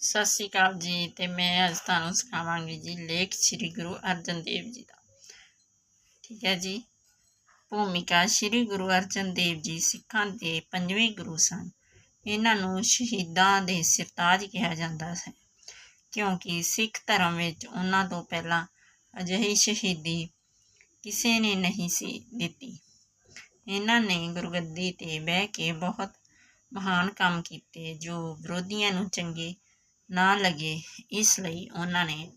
ਸਤਿ ਸ਼੍ਰੀ ਅਕਾਲ ਜੀ ਤੇ ਮੈਂ ਅੱਜ ਤੁਹਾਨੂੰ ਸਿਖਾਵਾਂਗੀ ਜੀ ਲੇਖ ਸ੍ਰੀ ਗੁਰੂ ਅਰਜਨ ਦੇਵ ਜੀ ਦਾ। ਠੀਕ ਹੈ ਜੀ? ਭੂਮਿਕਾ ਸ੍ਰੀ ਗੁਰੂ ਅਰਜਨ ਦੇਵ ਜੀ ਸਿੱਖਾਂ ਦੇ ਪੰਜਵੇਂ ਗੁਰੂ ਸਨ। ਇਹਨਾਂ ਨੂੰ ਸ਼ਹੀਦਾਂ ਦੇ ਸਿਰਤਾਜ ਕਿਹਾ ਜਾਂਦਾ ਹੈ। ਕਿਉਂਕਿ ਸਿੱਖ ਧਰਮ ਵਿੱਚ ਉਹਨਾਂ ਤੋਂ ਪਹਿਲਾਂ ਅਜਿਹੀ ਸ਼ਹੀਦੀ ਕਿਸੇ ਨੇ ਨਹੀਂ ਸੀ ਦਿੱਤੀ। ਇਹਨਾਂ ਨੇ ਗੁਰਗੱਦੀ ਤੇ ਬਹਿ ਕੇ ਬਹੁਤ ਮਹਾਨ ਕੰਮ ਕੀਤੇ ਜੋ ਵਿਰੋਧੀਆਂ ਨੂੰ ਚੰਗੇ ਨਾ ਲੱਗੇ, ਇਸ ਲਈ ਉਹਨਾਂ ਨੇ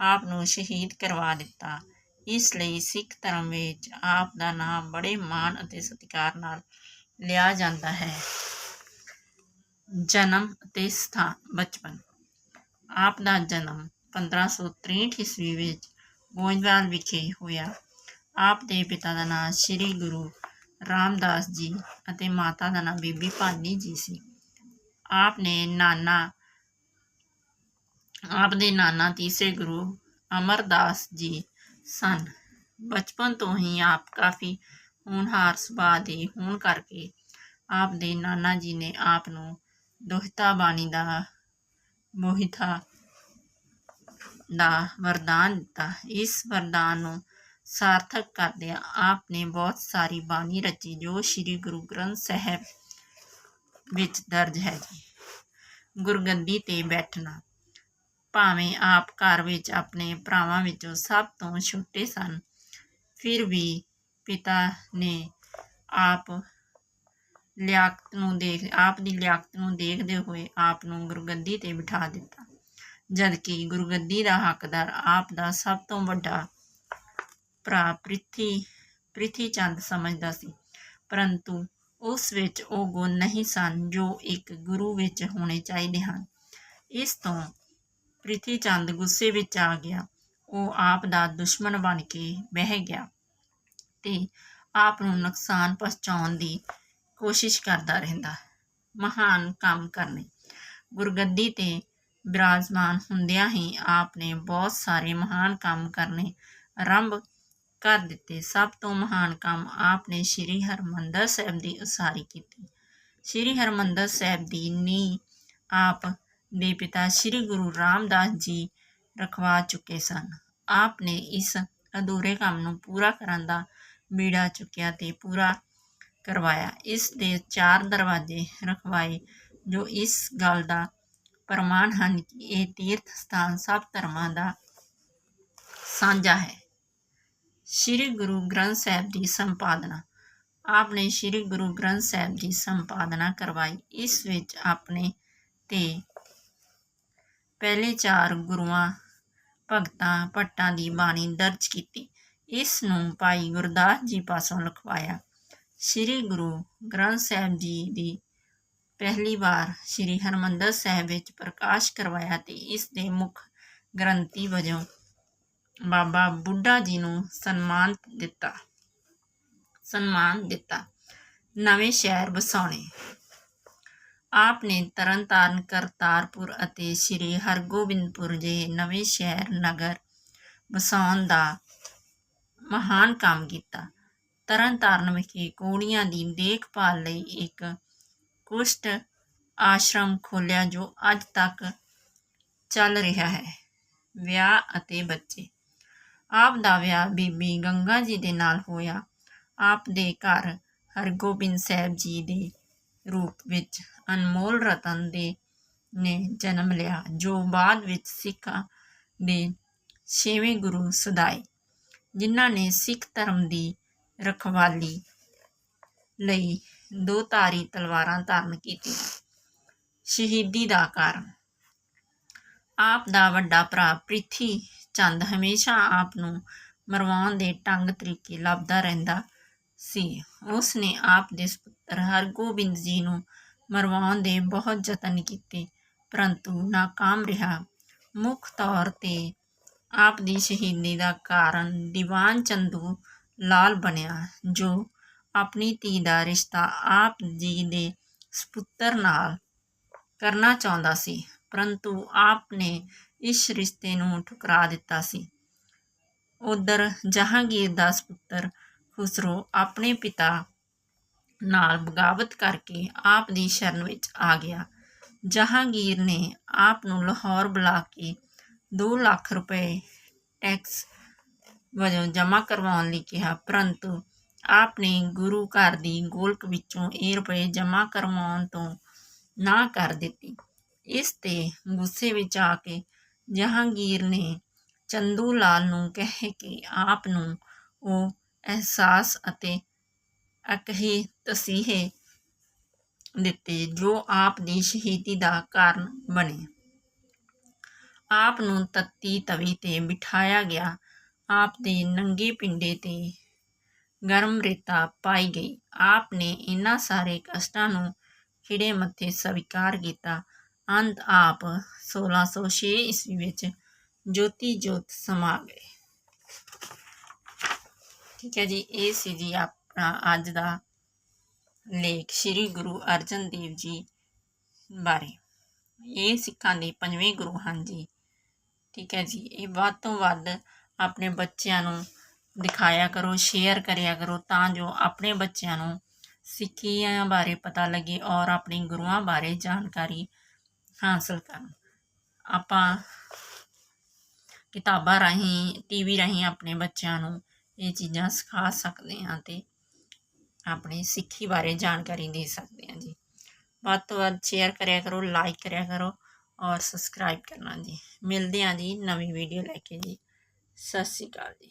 ਆਪ ਨੂੰ ਸ਼ਹੀਦ ਕਰਵਾ ਦਿੱਤਾ। ਇਸ ਲਈ ਸਿੱਖ ਧਰਮ ਵਿੱਚ ਆਪ ਦਾ ਨਾਮ ਬੜੇ ਮਾਣ ਅਤੇ ਸਤਿਕਾਰ ਨਾਲ ਲਿਆ ਜਾਂਦਾ ਹੈ। ਜਨਮ ਅਤੇ ਸਥਾਨ ਬਚਪਨ। ਆਪ ਦਾ ਜਨਮ 1563 ਈਸਵੀ ਵਿੱਚ ਗੋਇੰਦਵਾਲ ਵਿਖੇ ਹੋਇਆ। ਆਪ ਦੇ ਪਿਤਾ ਦਾ ਨਾਮ ਸ੍ਰੀ ਗੁਰੂ ਰਾਮਦਾਸ ਜੀ ਅਤੇ ਮਾਤਾ ਦਾ ਨਾਮ ਬੀਬੀ ਭਾਨੀ ਜੀ ਸੀ। ਆਪ ਨੇ ਨਾਨਾ ਆਪ ਦੇ ਨਾਨਾ ਤੀਸਰੇ ਗੁਰੂ ਅਮਰਦਾਸ ਜੀ ਸਨ। ਬਚਪਨ ਤੋਂ ਹੀ ਆਪ ਕਾਫੀ ਹੋਣਹਾਰ ਸੁਭਾਅ ਦੇ ਹੋਣ ਕਰਕੇ ਆਪ ਦੇ ਨਾਨਾ ਜੀ ਨੇ ਆਪ ਨੂੰ ਦੋਹਿਤਾ ਬਾਣੀ ਦਾ, ਮੋਹਿਤਾ ਦਾ ਵਰਦਾਨ ਦਿੱਤਾ। ਇਸ ਵਰਦਾਨ ਨੂੰ ਸਾਰਥਕ ਕਰਦਿਆਂ ਆਪ ਨੇ ਬਹੁਤ ਸਾਰੀ ਬਾਣੀ ਰਚੀ, ਜੋ ਸ੍ਰੀ ਗੁਰੂ ਗ੍ਰੰਥ ਸਾਹਿਬ ਵਿੱਚ ਦਰਜ ਹੈ ਜੀ। ਗੁਰਗੱਦੀ ਤੇ ਬੈਠਣਾ। ਭਾਵੇਂ ਆਪ ਘਰ ਵਿੱਚ ਆਪਣੇ ਭਰਾਵਾਂ ਵਿੱਚੋਂ ਸਭ ਤੋਂ ਛੋਟੇ ਸਨ, ਫਿਰ ਵੀ ਪਿਤਾ ਨੇ ਆਪ ਲਿਆਕਤ ਨੂੰ ਦੇਖ, ਆਪ ਦੀ ਲਿਆਕਤ ਨੂੰ ਦੇਖਦੇ ਹੋਏ ਆਪ ਨੂੰ ਗੁਰਗੱਦੀ ਤੇ ਬਿਠਾ ਦਿੱਤਾ। ਜਦਕਿ ਗੁਰਗੱਦੀ ਦਾ ਹੱਕਦਾਰ ਆਪ ਦਾ ਸਭ ਤੋਂ ਵੱਡਾ ਭਰਾ ਪ੍ਰਿਥੀ ਪ੍ਰਿਥੀ ਚੰਦ ਸਮਝਦਾ ਸੀ। ਪਰੰਤੂ ਉਸ ਵਿੱਚ ਉਹ ਗੁਣ ਨਹੀਂ ਸਨ ਜੋ ਇੱਕ ਗੁਰੂ ਵਿੱਚ ਹੋਣੇ ਚਾਹੀਦੇ ਹਨ। ਇਸ ਤੋਂ ਪ੍ਰਿਥੀ ਚੰਦ ਗੁੱਸੇ ਵਿੱਚ ਆ ਗਿਆ। ਉਹ ਆਪ ਦਾ ਦੁਸ਼ਮਣ ਬਣ ਕੇ ਬਹਿ ਗਿਆ ਤੇ ਆਪ ਨੂੰ ਨੁਕਸਾਨ ਪਹੁੰਚਾਉਣ ਦੀ ਕੋਸ਼ਿਸ਼ ਕਰਦਾ ਰਹਿੰਦਾ। ਮਹਾਨ ਕੰਮ ਕਰਨੇ। ਗੁਰਗੱਦੀ ਤੇ ਬਿਰਾਜਮਾਨ ਹੁੰਦਿਆਂ ਹੀ ਆਪ ਨੇ ਬਹੁਤ ਸਾਰੇ ਮਹਾਨ ਕੰਮ ਕਰਨੇ ਆਰੰਭ ਕਰ ਦਿੱਤੇ। ਸਭ ਤੋਂ ਮਹਾਨ ਕੰਮ ਆਪ ਨੇ ਸ੍ਰੀ ਹਰਮੰਦਰ ਸਾਹਿਬ ਦੀ ਉਸਾਰੀ ਕੀਤੀ। ਸ੍ਰੀ ਹਰਮੰਦਰ ਸਾਹਿਬ ਦੀ ਨੀਂਹ ਆਪ ਦੇ ਪਿਤਾ ਸ੍ਰੀ ਗੁਰੂ ਰਾਮਦਾਸ ਜੀ ਰਖਵਾ ਚੁੱਕੇ ਸਨ। ਆਪ ਨੇ ਇਸ ਅਧੂਰੇ ਕੰਮ ਨੂੰ ਪੂਰਾ ਕਰਨ ਦਾ ਬੀੜਾ ਚੁੱਕਿਆ ਤੇ ਪੂਰਾ ਕਰਵਾਇਆ। ਇਸ ਦੇ ਚਾਰ ਦਰਵਾਜ਼ੇ ਰਖਵਾਏ, ਜੋ ਇਸ ਗੱਲ ਦਾ ਪ੍ਰਮਾਣ ਹਨ ਕਿ ਇਹ ਤੀਰਥ ਸਥਾਨ ਸਭ ਧਰਮਾਂ ਦਾ ਸਾਂਝਾ ਹੈ। ਸ੍ਰੀ ਗੁਰੂ ਗ੍ਰੰਥ ਸਾਹਿਬ ਦੀ ਸੰਪਾਦਨਾ। ਆਪ ਨੇ ਸ੍ਰੀ ਗੁਰੂ ਗ੍ਰੰਥ ਸਾਹਿਬ ਦੀ ਸੰਪਾਦਨਾ ਕਰਵਾਈ। ਇਸ ਵਿੱਚ ਆਪਣੇ ਤੇ ਪਹਿਲੇ ਚਾਰ ਗੁਰੂਆਂ, ਭਗਤਾਂ ਭੱਟਾਂ ਦੀ ਬਾਣੀ ਦਰਜ ਕੀਤੀ। ਇਸ ਨੂੰ ਭਾਈ ਗੁਰਦਾਸ ਜੀ ਪਾਸੋਂ ਲਿਖਵਾਇਆ। ਸ੍ਰੀ ਗੁਰੂ ਗ੍ਰੰਥ ਸਾਹਿਬ ਜੀ ਦੀ ਪਹਿਲੀ ਵਾਰ ਸ੍ਰੀ ਹਰਮੰਦਰ ਸਾਹਿਬ ਵਿੱਚ ਪ੍ਰਕਾਸ਼ ਕਰਵਾਇਆ ਤੇ ਇਸ ਦੇ ਮੁੱਖ ਗ੍ਰੰਥੀ ਵਜੋਂ ਬਾਬਾ ਬੁੱਢਾ ਜੀ ਨੂੰ ਸਨਮਾਨ ਦਿੱਤਾ। ਸਨਮਾਨ ਦਿੱਤਾ। ਨਵੇਂ ਸ਼ਹਿਰ ਵਸਾਉਣੇ। ਆਪ ਨੇ ਤਰਨਤਾਰਨ ਕਰਤਾਰਪੁਰ ਅਤੇ ਸ੍ਰੀ ਹਰਗੋਬਿੰਦਪੁਰ ਜਿਹੇ ਨਵੇਂ ਸ਼ਹਿਰ, ਨਗਰ, ਵਸਾਉਣ ਦਾ ਮਹਾਨ ਕੰਮ ਕੀਤਾ। ਤਰਨਤਾਰਨ ਵਿਖੇ ਕੋੜੀਆਂ ਦੀ ਦੇਖਭਾਲ ਲਈ ਇੱਕ ਕੁਸ਼ਟ ਆਸ਼ਰਮ ਖੋਲਿਆ ਜੋ ਅੱਜ ਤੱਕ ਚੱਲ ਰਿਹਾ ਹੈ। ਵਿਆਹ ਅਤੇ ਬੱਚੇ। ਆਪ ਦਾ ਵਿਆਹ ਬੀਬੀ ਗੰਗਾ ਜੀ ਦੇ ਨਾਲ ਹੋਇਆ। ਆਪ ਦੇ ਘਰ ਹਰਗੋਬਿੰਦ ਸਾਹਿਬ ਜੀ ਦੇ ਰੂਪ ਵਿੱਚ ਅਨਮੋਲ ਰਤਨ ਦੇ ਨੇ ਜਨਮ ਲਿਆ, ਜੋ ਬਾਅਦ ਵਿੱਚ ਸਿੱਖਾਂ ਦੇ ਛੇਵੇਂ ਗੁਰੂ ਸਦਾਏ, ਜਿਨ੍ਹਾਂ ਨੇ ਸਿੱਖ ਧਰਮ ਦੀ ਰਖਵਾਲੀ ਲਈ ਦੋ ਧਾਰੀ ਤਲਵਾਰਾਂ ਧਾਰਨ ਕੀਤੀਆਂ। ਸ਼ਹੀਦੀ ਦਾ ਕਾਰਨ, ਆਪ ਦਾ ਵੱਡਾ ਭਰਾ ਪ੍ਰਿਥੀ ਚੰਦ ਹਮੇਸ਼ਾ ਆਪ ਨੂੰ ਮਰਵਾਉਣ ਦੇ ਢੰਗ ਤਰੀਕੇ ਲੱਭਦਾ ਰਹਿੰਦਾ ਸੀ। ਉਸ ਨੇ ਆਪ ਦੇ ਹਰਗੋਬਿੰਦ ਜੀ ਨੂੰ ਮਰਵਾਉਣ ਦੇ ਬਹੁਤ ਯਤਨ ਕੀਤੇ, ਪਰੰਤੂ ਨਾਕਾਮ ਰਿਹਾ। ਮੁੱਖ ਤੌਰ ਤੇ ਆਪ ਦੀ ਸ਼ਹੀਦੀ ਦਾ ਕਾਰਨ ਦੀਵਾਨ ਚੰਦੂ ਲਾਲ ਬਣਿਆ, ਜੋ ਆਪਣੀ ਧੀ ਦਾ ਰਿਸ਼ਤਾ ਆਪ ਜੀ ਦੇ ਸੁਪੁੱਤਰ ਨਾਲ ਕਰਨਾ ਚਾਹੁੰਦਾ ਸੀ, ਪਰੰਤੂ ਆਪ ਨੇ ਇਸ ਰਿਸ਼ਤੇ ਨੂੰ ਠੁਕਰਾ ਦਿੱਤਾ ਸੀ। ਉਧਰ ਜਹਾਂਗੀਰ ਦਾ ਸੁਪੁੱਤਰ ਖੁਸਰੋ ਆਪਣੇ ਪਿਤਾ ਨਾਲ ਬਗਾਵਤ ਕਰਕੇ ਆਪ ਦੀ ਸ਼ਰਨ ਵਿੱਚ ਆ ਗਿਆ। ਜਹਾਂਗੀਰ ਨੇ ਆਪ ਨੂੰ ਲਾਹੌਰ ਬੁਲਾ ਕੇ 2 ਲੱਖ ਰੁਪਏ ਟੈਕਸ ਵਜੋਂ ਜਮ੍ਹਾਂ ਕਰਵਾਉਣ ਲਈ ਕਿਹਾ, ਪਰੰਤੂ ਆਪ ਨੇ ਗੁਰੂ ਘਰ ਦੀ ਗੋਲਕ ਵਿੱਚੋਂ ਇਹ ਰੁਪਏ ਜਮ੍ਹਾਂ ਕਰਵਾਉਣ ਤੋਂ ਨਾ ਕਰ ਦਿੱਤੀ। ਇਸ ਤੇ ਗੁੱਸੇ ਵਿੱਚ ਆ ਕੇ ਜਹਾਂਗੀਰ ਨੇ ਚੰਦੂ ਲਾਲ ਨੂੰ ਕਹਿ ਕੇ ਆਪ ਨੂੰ ਉਹ ਅਹਿਸਾਸ ਅਤੇ ਅਕਹੀ ਤਸੀਹੇ ਦਿੱਤੇ ਜੋ ਆਪ ਦੀ ਸ਼ਹੀਦੀ ਦਾ ਕਾਰਨ ਬਣੇ। ਆਪ ਨੂੰ ਤੱਤੀ ਤਵੀ ਤੇ ਬਿਠਾਇਆ ਗਿਆ। ਆਪ ਦੇ ਨੰਗੇ ਪਿੰਡੇ ਤੇ ਗਰਮ ਰੇਤਾ ਪਾਈ ਗਈ। ਆਪ ਨੇ ਇਹਨਾਂ ਸਾਰੇ ਕਸ਼ਟਾਂ ਨੂੰ ਖਿੜੇ ਮੱਥੇ ਸਵੀਕਾਰ ਕੀਤਾ। ਅੰਤ ਆਪ 1606 ਈਸਵੀ ਵਿੱਚ ਜੋਤੀ ਜੋਤ ਸਮਾ ਗਏ। ਠੀਕ ਹੈ ਜੀ, ਇਹ ਸੀ ਜੀ ਆਪ ਆਪਣਾ ਅੱਜ ਦਾ ਲੇਖ ਸ੍ਰੀ ਗੁਰੂ ਅਰਜਨ ਦੇਵ ਜੀ ਬਾਰੇ। ਇਹ ਸਿੱਖਾਂ ਦੇ ਪੰਜਵੇਂ ਗੁਰੂ ਹਨ ਜੀ। ਠੀਕ ਹੈ ਜੀ, ਇਹ ਵੱਧ ਤੋਂ ਵੱਧ ਆਪਣੇ ਬੱਚਿਆਂ ਨੂੰ ਦਿਖਾਇਆ ਕਰੋ ਸ਼ੇਅਰ ਕਰਿਆ ਕਰੋ ਤਾਂ ਜੋ ਆਪਣੇ ਬੱਚਿਆਂ ਨੂੰ ਸਿੱਖੀਆਂ ਬਾਰੇ ਪਤਾ ਲੱਗੇ ਔਰ ਆਪਣੇ ਗੁਰੂਆਂ ਬਾਰੇ ਜਾਣਕਾਰੀ ਹਾਸਲ ਕਰਨ। ਆਪਾਂ ਕਿਤਾਬਾਂ ਰਾਹੀਂ, ਟੀਵੀ ਰਾਹੀਂ ਆਪਣੇ ਬੱਚਿਆਂ ਨੂੰ ਇਹ ਚੀਜ਼ਾਂ ਸਿਖਾ ਸਕਦੇ ਹਾਂ ਤੇ ਆਪਣੀ ਸਿੱਖੀ ਬਾਰੇ ਜਾਣਕਾਰੀ ਦੇ ਸਕਦੇ ਹਾਂ ਜੀ। ਵੱਧ ਤੋਂ ਵੱਧ ਸ਼ੇਅਰ ਕਰਿਆ ਕਰੋ ਲਾਈਕ ਕਰਿਆ ਕਰੋ ਔਰ ਸਬਸਕ੍ਰਾਈਬ ਕਰਨਾ ਜੀ। ਮਿਲਦੇ ਹਾਂ ਜੀ ਨਵੀਂ ਵੀਡੀਓ ਲੈ ਕੇ ਜੀ। ਸਤਿ ਸ਼੍ਰੀ ਅਕਾਲ ਜੀ।